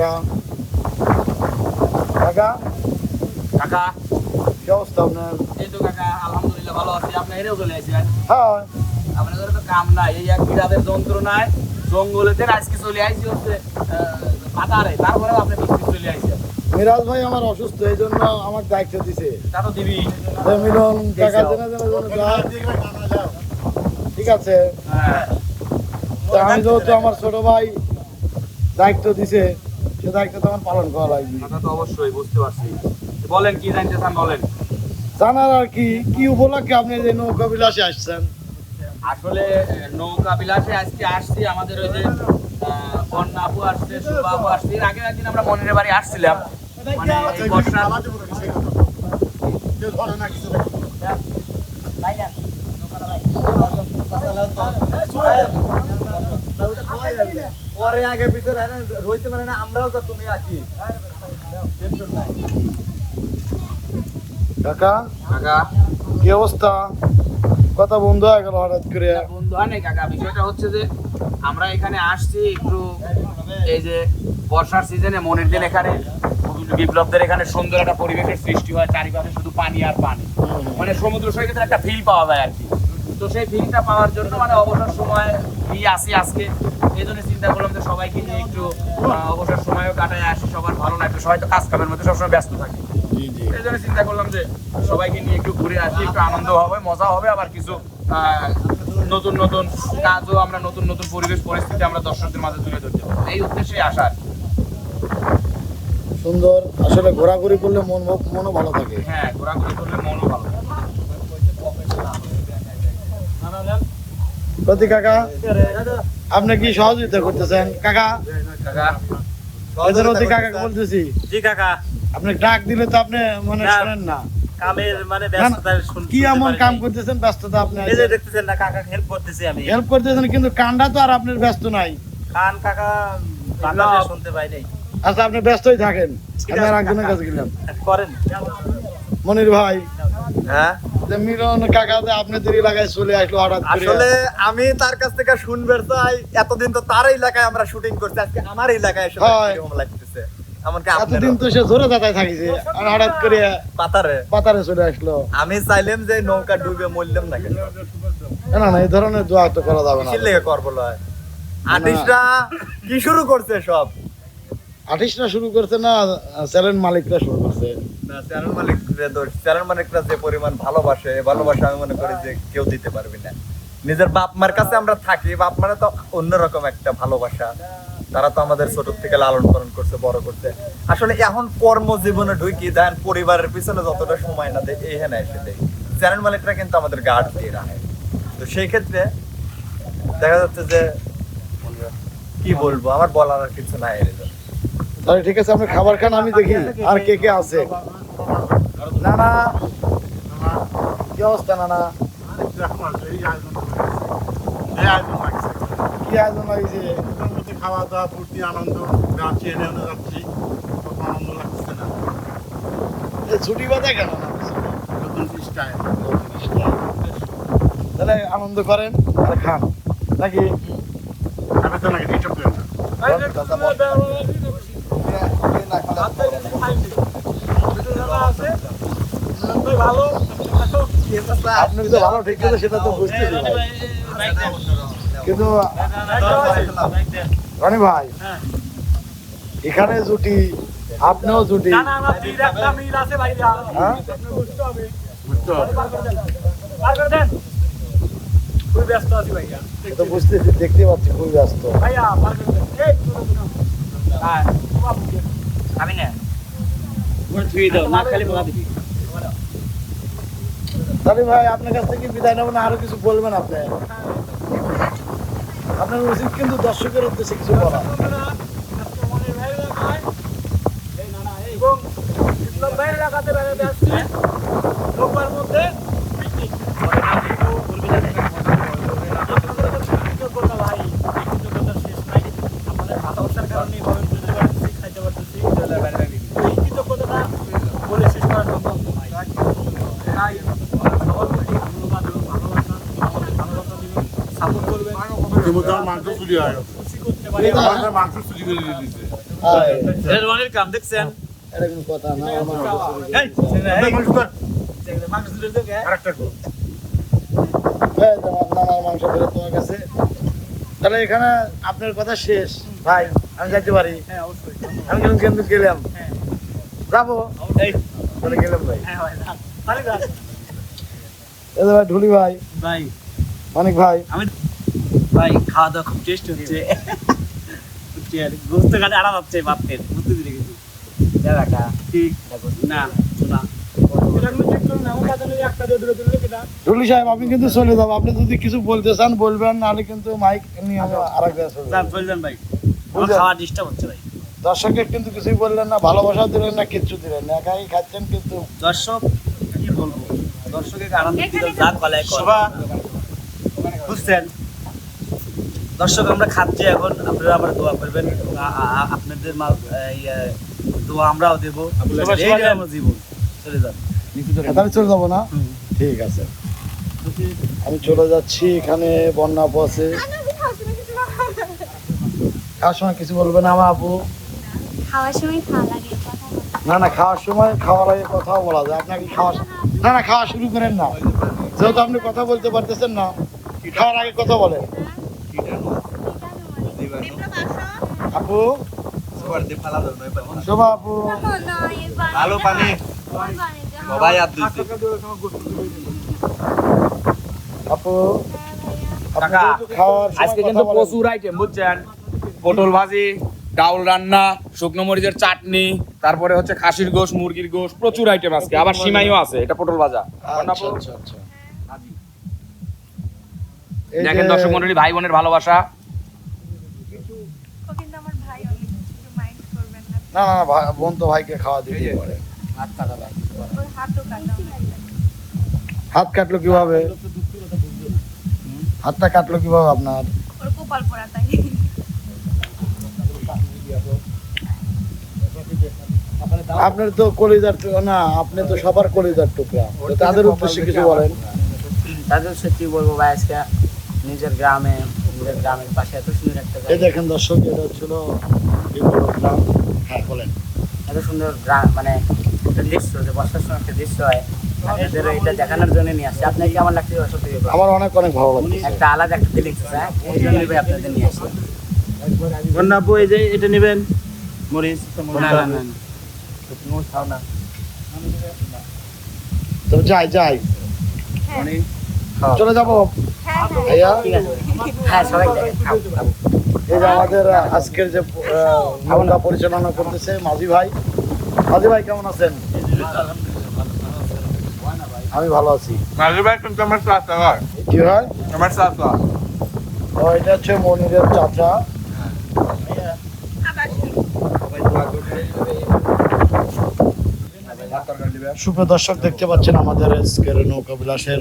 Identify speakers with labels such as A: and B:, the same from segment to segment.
A: কাকা কাকা
B: কাকা?
A: কি অবস্থা আপনার?
B: এই তো কাকা আলহামদুলিল্লাহ ভালো আছি। আপনি হেরেও চলে আসছেন?
A: হ্যাঁ।
B: আপনাদের তো কাম নাই এই এক বিরাদের যন্ত্রণায় জঙ্গলেতে আজকে চলে আইছি হচ্ছে পাতারে তারপরে আপনি বৃষ্টি চলে আইছেন।
A: মিরাজ ভাই আমার অসুস্থ এই জন্য আমার দায়িত্ব দিছে।
B: তা তো দিবি।
A: মিলন টাকা জেনে জেনে জেনে ঠিক আছে।
B: হ্যাঁ।
A: আমি যেহেতু আমার ছোট ভাই দায়িত্ব দিছে সে দায়িত্ব তো আমার পালন করা লাগবে।
B: কথা তো অবশ্যই বুঝতে পারছি। বলেন কি জানতে চান বলেন।
A: জানার আর কি কি উপলক্ষে আপনি যে নৌকা বিলাসে আসছেন?
B: আসলে নৌকা বিলাসে আজকে আসছি আমাদের ওই যে বন্যা আপু আসছে আপু আসছে। এর আগের একদিন আমরা মনের বাড়ি আসছিলাম। মানে বর্ষা
C: পরে আগে পিছনে রইতে পারে না আমরাও তো তুমি আছি।
A: কাকা?
B: কাকা?
A: কি অবস্থা? কথা বন্ধ হয়ে গেল হঠাৎ করে।
B: বন্ধু হয় নাই কাকা। বিষয়টা হচ্ছে যে আমরা এখানে আসছি একটু এই যে বর্ষার সিজনে মনের দিন এখানে। বিপ্লবদের এখানে সুন্দর একটা পরিবেশের সৃষ্টি হয় চারিপাশে শুধু পানি আর পানি। মানে সমুদ্র সৈকতের একটা ফিল পাওয়া যায় আর কি। তো সেই ফিলটা পাওয়ার জন্য মানে অবসর সময় এই আসি আজকে। এই জন্য চিন্তা করলাম যে সবাইকে নিয়ে একটু অবসর সময়ও কাটায় আসি সবার ভালো লাগবে সবাই তো কাজ কামের মধ্যে সবসময় ব্যস্ত থাকে। এই জন্য চিন্তা করলাম যে সবাইকে নিয়ে একটু ঘুরে আসি একটু আনন্দ হবে মজা হবে আবার কিছু আহ, নতুন নতুন কাজও আমরা নতুন নতুন পরিবেশ পরিস্থিতি আমরা দর্শকদের মাঝে তুলে ধরতে পারব এই উদ্দেশ্যে আসা
A: সুন্দর। আসলে ঘোরাঘুরি করলে মন মনও ভালো থাকে।
B: হ্যাঁ ঘোরাঘুরি করলে মনও ভালো লাগে।
A: প্রতি কাকা আপনি কি সহযোগিতা করতেছেন? কাকা
B: কাকা
A: কাকাকে বলতেছি।
C: জি কাকা।
A: আপনি ডাক দিলে তো আপনি মানে
C: না।
A: শোনেন না।
C: কামের মানে
A: কি এমন কাম করতেছেন? ব্যস্ততা আপনি
C: এই যে দেখতেছেন না কাকা হেল্প করতেছি আমি।
A: হেল্প করতেছেন কিন্তু কান্ডা তো আর আপনার ব্যস্ত নাই।
C: কান কাকা শুনতে পাই নাই।
A: আচ্ছা আপনি ব্যস্তই থাকেন। আমি আর একজনের কাছে গেলাম।
C: করেন।
A: মনির ভাই
C: হ্যাঁ?
A: যে মিলন কাকা যে আপনাদের এলাকায় চলে আসলো হঠাৎ
D: আসলে আমি তার কাছ থেকে শুনবার চাই এতদিন তো তার এলাকায় আমরা শুটিং করছি আজকে আমার এলাকায় এসে এরকম লাগতেছে।
A: এতদিন তো সে জোরে দাদায় থাকিছে আর হঠাৎ করে
D: পাতারে।
A: পাতারে চলে আসলো।
D: আমি চাইলাম যে নৌকা ডুবে মরলাম না কেন?
A: না না এই ধরনের দোয়া তো করা যাবে না।
D: করব লয়? আর্টিস্টরা কি শুরু করছে সব?
A: আর্টিস্টরা শুরু করছে না, চ্যানেল মালিকরা শুরু করছে?
D: না, চ্যানেল মালিকরা চ্যানেল মালিকরা যে পরিমাণ ভালোবাসে ভালোবাসা আমি মনে করি যে কেউ দিতে পারবি না। নিজের বাপ মার কাছে আমরা থাকি বাপ মারা তো অন্যরকম একটা ভালোবাসা। তারা তো আমাদের ছোট থেকে লালন পালন করছে, বড় করছে। আসলে এখন কর্মজীবনে ঢুকি, দেন পরিবারের পিছনে যতটা সময় না দেয় এখানে এসে দেয় চ্যানেল মালিকরা কিন্তু আমাদের গার্ড দিয়ে রাখে। তো সেই ক্ষেত্রে দেখা যাচ্ছে যে, কি বলব, আমার বলার আর কিছু নাই এর জন্য।
A: তাহলে ঠিক আছে আপনি খাবার খান আমি দেখি আর কে কে আছে। না না কি অবস্থা না না কি আয়োজন হয়েছে
E: খাওয়া দাওয়া ফুর্তি আনন্দ যাচ্ছি এনে এনে যাচ্ছি। আনন্দ লাগতেছে না।
A: ছুটি বাজে কেন
E: নতুন স্টাইল
A: তাহলে আনন্দ করেন আর খান। নাকি?
E: আমি তো নাকি
A: আপনি তো ভালো ঠিক আছে সেটা তো বুঝতেছি ভাই। কিন্তু রনি ভাই এখানে জুটি আপনিও জুটি। হ্যাঁ?
E: বুঝতে হবে
A: বুঝতেছি দেখতে পাচ্ছি খুবই ব্যস্ত।
B: আমি না ধুয়ে দাও না খালি বলা দিবি।
A: তাহলে ভাই আপনার কাছ থেকে বিদায় নেবেন আরও কিছু বলবেন আপনি? আপনার উচিত কিন্তু দর্শকের উদ্দেশ্যে কিছু বলা।
E: মাংস চুরি হয়ে। মাংস চুরি করে দিয়ে দিছে
A: আয়,
C: কাম দেখছেন?
A: এটা কথা না আমার
C: এই ছেলে, এই,
E: মাংস
C: মাংস তুলে দাও
E: আরেকটা কর।
A: হ্যাঁ, নানার মাংস ফেরত তোমার কাছে। তাহলে এখানে আপনার কথা শেষ। ভাই আমি যাইতে পারি।
C: হ্যাঁ, অবশ্যই।
A: আমি কিন্তু কিন্তু গেলাম?
C: হ্যাঁ।
A: যাব? তাহলে গেলাম ভাই।
C: হ্যাঁ, ভাই
A: ঢুলি ভাই।
C: ভাই।
A: অনেক ভাই।
C: আমি ভাই খাওয়া দাওয়া খুব টেস্ট হচ্ছে। গোস্ত খাতে আরাম হচ্ছে বাপের বুঝতে গেছি। ঠিক। না না।
A: ঢুলি সাহেব আপনি কিন্তু চলে যাব আপনি যদি কিছু বলতে চান বলবেন নাহলে কিন্তু মাইক নিয়ে আর এক জায়গায়
C: ভাই? খাওয়া ডিস্টার্ব হচ্ছে ভাই।
A: দর্শকের কিন্তু কিছুই বললেন না ভালোবাসা দিলেন না কিচ্ছু দিলেন না। একাই খাচ্ছেন কিন্তু।
C: দর্শক কি বলব? দর্শকের আনন্দ দিল যা কলায় বুঝছেন? দর্শক আমরা খাচ্ছি এখন। আপনারা আমরা দোয়া করবেন। আপনাদের মা দোয়া আমরাও দেবো। আমার জীবন। চলে যান।
A: তাহলে চলে যাব না? ঠিক আছে। আমি চলে যাচ্ছি এখানে বন্যা আপু আছে। খাওয়ার সময় কিছু বলবে না আমার আপু?
F: খাওয়ার সময় খাওয়া লাগে
A: না না খাওয়ার সময় খাওয়ার আগে কথাও বলা যায়। আপনাকে খাওয়া না না খাওয়া শুরু করেন না। যেহেতু আপনি কথা বলতে পারতেছেন না খাওয়ার আগে কথা বলেন। আপু শোভা আপু
D: ভালো পানি। সবাই আর দুইছে
A: আপু
B: আজকে কিন্তু প্রচুর আইটেম বুঝছেন? পটল ভাজি ডাউল রান্না শুকনো মরিচের চাটনি তারপরে হচ্ছে খাসির গোশ মুরগির গোশ প্রচুর আইটেম আজকে। আবার সিমাইও আছে এটা পটল ভাজা।
A: আচ্ছা আচ্ছা আচ্ছা
B: দেখেন দর্শক মন্ডলী ভাই বোনের ভালোবাসা
F: ও কিন্তু আমার ভাই অনেক কিছু মাইন্ড করবেন না
A: না বোন তো ভাইকে খাওয়া দিতে পারে।
F: ওর হাতও কাটা
A: হাত কাটলো কীভাবে? হাতটা কাটলো কীভাবে আপনার?
F: ওর কপাল পড়া তাই।
A: আপনার তো কলিজার না আপনি তো সবার কলিজার টুকরা। তো তাদের উদ্দেশ্যে কিছু বলেন।
G: তাদের সে কি বলব ভাই আজকে? নিজের গ্রামে নিজের গ্রামের পাশে এত সুন্দর একটা
A: এই দেখেন দর্শক এটা ছিল গ্রাম হ্যাঁ বলেন।
G: এত সুন্দর গ্রাম মানে একটা দৃশ্য যে বর্ষার সময় একটা দৃশ্য হয়। আপনাদের এটা দেখানোর জন্য নিয়ে আসছি আপনাকে কেমন লাগছে সত্যি
A: আমার অনেক অনেক ভালো লাগছে।
G: একটা আলাদা একটা ফিলিংস আছে হ্যাঁ? জন্যই ভাই আপনাদের নিয়ে আসছি
C: বন্যা আপু এই যে এটা নেবেন? মরিচ?
G: না না না না।
A: তো যাই যাই। চলে যাব।
F: হ্যাঁ
G: সবাই খাও।
A: এই আমাদের আজকের যে ভাবনা পরিচালনা করতেছে মাঝি ভাই। মাঝি ভাই কেমন আছেন? আমি ভালো আছি।
E: মাঝে ভাই কিন্তু আমার চাচা হয়।
A: কি হয়?
E: আমার চাচা।
A: ও এটা হচ্ছে মনিরের চাচা। সুপ্রিয় দর্শক দেখতে পাচ্ছেন আমাদের আজকের নৌকা বিলাসের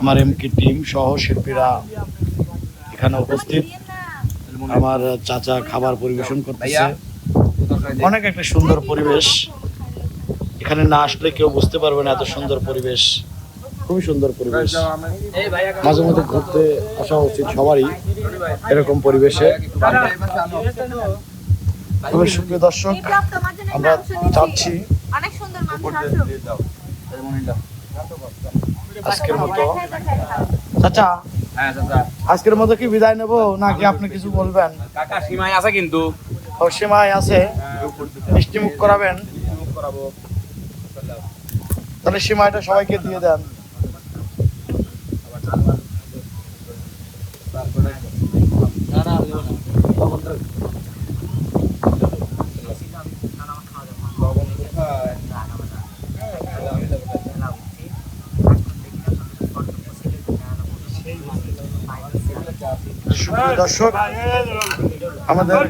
A: আমার এমকি টিম সহ শিল্পীরা এখানে উপস্থিত। আমার চাচা খাবার পরিবেশন করতেছে। অনেক একটা সুন্দর পরিবেশ। এখানে না আসলে কেউ বুঝতে পারবে না এত সুন্দর পরিবেশ। খুবই সুন্দর পরিবেশ। মাঝে মধ্যে ঘুরতে আসা উচিত সবারই এরকম পরিবেশে। তবে সুপ্রিয় দর্শক, আমরা চাচ্ছি আজকের মতো। চাচা আজকের মতো কি বিদায় নেব? নাকি আপনি কিছু বলবেন?
B: কাকা সিমাই আছে কিন্তু।
A: ও সীমায় আছে। মিষ্টি মুখ করাবেন? তাহলে সীমায়টা সবাইকে দিয়ে দেন। সুপ্রিয় দর্শক, আমাদের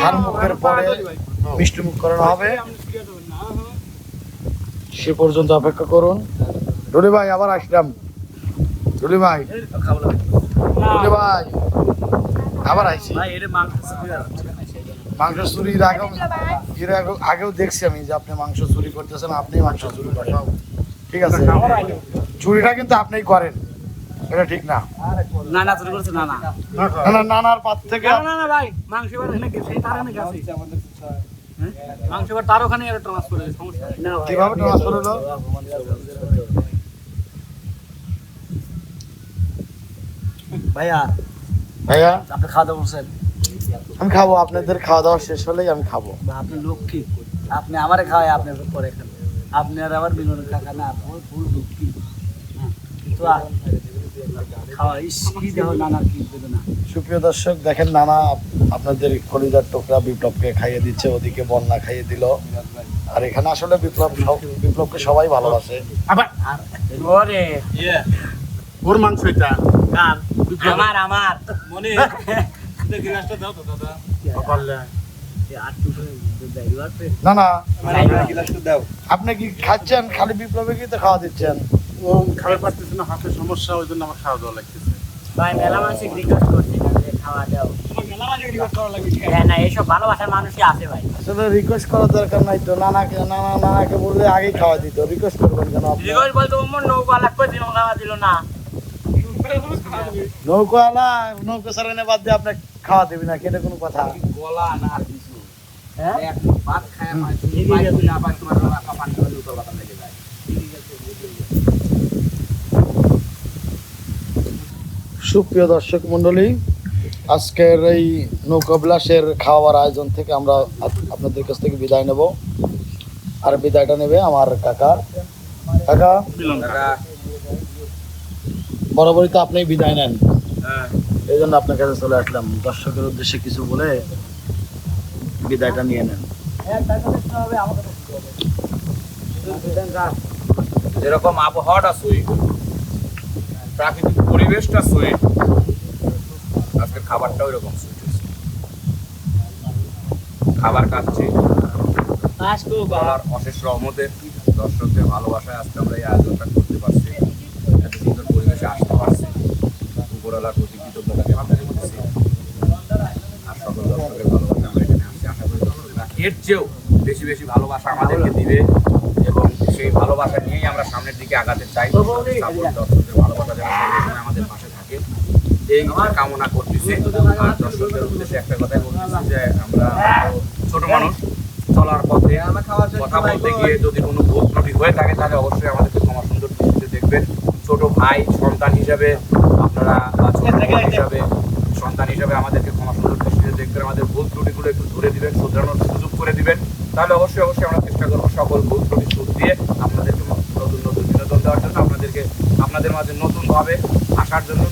A: ঝাল পরে মিষ্টি মুখ করানো হবে। সে পর্যন্ত অপেক্ষা করুন। ডলি ভাই, আবার আসলাম। ডলি ভাই ডলি ভাই, আবার
C: এটা মাংস।
A: চুরির আগেও আগেও দেখছি আমি যে আপনি মাংস চুরি করতেছেন আপনি মাংস চুরি করেন। ঠিক আছে। চুরিটা কিন্তু আপনিই করেন। এটা ঠিক না।
C: না না চুরি করছে না
A: নানার পাত থেকে
G: না না না ভাই মাংস এবার এখানে গেছে তার এখানে গেছে। হ্যাঁ? মাংস এবার তার ওখানে ট্রান্সফার হয়েছে সমস্যা
C: না ভাই,
A: কীভাবে ট্রান্সফার হলো?
C: ভাইয়া
A: ভাইয়া?
C: আপনি খাওয়া দাওয়া করছেন?
A: আমি খাব আপনাদের খাওয়া দাওয়া শেষ হলেই আমি খাব।
C: আপনি লক্ষ্মী আপনি আমারে খাওয়ায় আপনি পরে খান। আপনি আর আমার বিনোদন টাকা না আপনি ফুল দুঃখী হ্যাঁ, কিন্তু আ- কি দেহ নানা কি বেদনা
A: সুপ্রিয় দর্শক দেখেন নানা আপনাদের কলিজার টুকরা বিপ্লবকে খাইয়ে দিচ্ছে ওদিকে বন্যা খাইয়ে দিল। আর এখানে আসলে বিপ্লব বিপ্লবকে সবাই ভালোবাসে।
E: আবার
G: ওরে।
E: ওর মাংস এটা।
G: আমার আমার।
C: মনে
A: না না
D: গিলাসটা দাও
A: আপনি কি খাচ্ছেন? খালি বিপ্লবে কি তো খাওয়া দিচ্ছেন।
E: ও খাবার পারতেছে না হাতের সমস্যা ওই জন্য আমার খাওয়া দাওয়া লাগতেছে।
G: ভাই মেলা মানুষ রিকোয়েস্ট করছে যে খাওয়া দাও। হ্যাঁ না এইসব ভালোবাসার মানুষই আছে ভাই।
A: আসলে রিকোয়েস্ট করার দরকার নাই তো নানাকে নানা নানাকে বললে আগেই খাওয়া দিত। রিকোয়েস্ট করবেন কেন আপনি?
G: রিকোয়েস্ট বলতে ওমর নৌকা লাগবে দিন খাওয়া দিল না।
A: নৌকাওয়ালা নৌকা সারানে বাদ দিয়ে আপনি খাওয়া দিবি না কেটে কোনো কথা।
B: গলা না আর কিছু।
G: হ্যাঁ?
B: এক ভাত খায় মাছ না পাইপ তোমার পানি হলে উতল বাতাস লেগে যায়
A: সুপ্রিয় দর্শক মণ্ডলী, আজকের এই নৌকাবিলাসের খাওয়ার আয়োজন থেকে আমরা আপনাদের কাছ থেকে বিদায় নেব। আর বিদায়টা নেবে আমার কাকা। কাকা, বরাবরই তো আপনি বিদায় নেন। এই জন্য আপনার কাছে চলে আসলাম। দর্শকের উদ্দেশ্যে কিছু বলে বিদায়টা নিয়ে নেন।
B: যেরকম আবহাওয়াটা সুইট প্রাকৃতিক পরিবেশটা সুইট আজকের খাবারটাও এরকম সুইট খাবার খাচ্ছি। আল্লাহর অশেষ রহমতে দর্শকদের ভালোবাসায় আজকে আমরা এই আয়োজনটা করতে পারছি। এত সুন্দর পরিবেশে আসতে পারছি। উপরওয়ালার প্রতি কৃতজ্ঞতা জ্ঞাপন করতেছি আর সকল দর্শকের ভালোবাসা আমরা এখানে আসছি। আশা করি দর্শকরা এর চেয়েও বেশি বেশি ভালোবাসা আমাদেরকে দিবে এবং সেই ভালোবাসা নিয়েই আমরা সামনের দিকে আগাতে চাই। দর্শকদের ভালোবাসা যেন আমাদের পাশে থাকে। এই কামনা করতেছি। আর দর্শকদের উদ্দেশ্যে একটা কথাই বলতেছি যে আমরা ছোট মানুষ চলার পথে কথা বলতে গিয়ে যদি কোনো ভুল ত্রুটি হয়ে থাকে তাহলে অবশ্যই আমাদেরকে ক্ষমা সুন্দর দৃষ্টিতে দেখবেন। ছোট ভাই সন্তান হিসাবে আপনারা বা ছোট হিসাবে সন্তান হিসাবে আমাদেরকে ক্ষমা সুন্দর দৃষ্টিতে দেখবেন। আমাদের ভুল ত্রুটিগুলো একটু ধরে দিবেন শুধরানোর সুযোগ করে দিবেন। তাহলে অবশ্যই অবশ্যই আমরা চেষ্টা করব সকল ভুল ত্রুটি নতুনভাবে আসার জন্য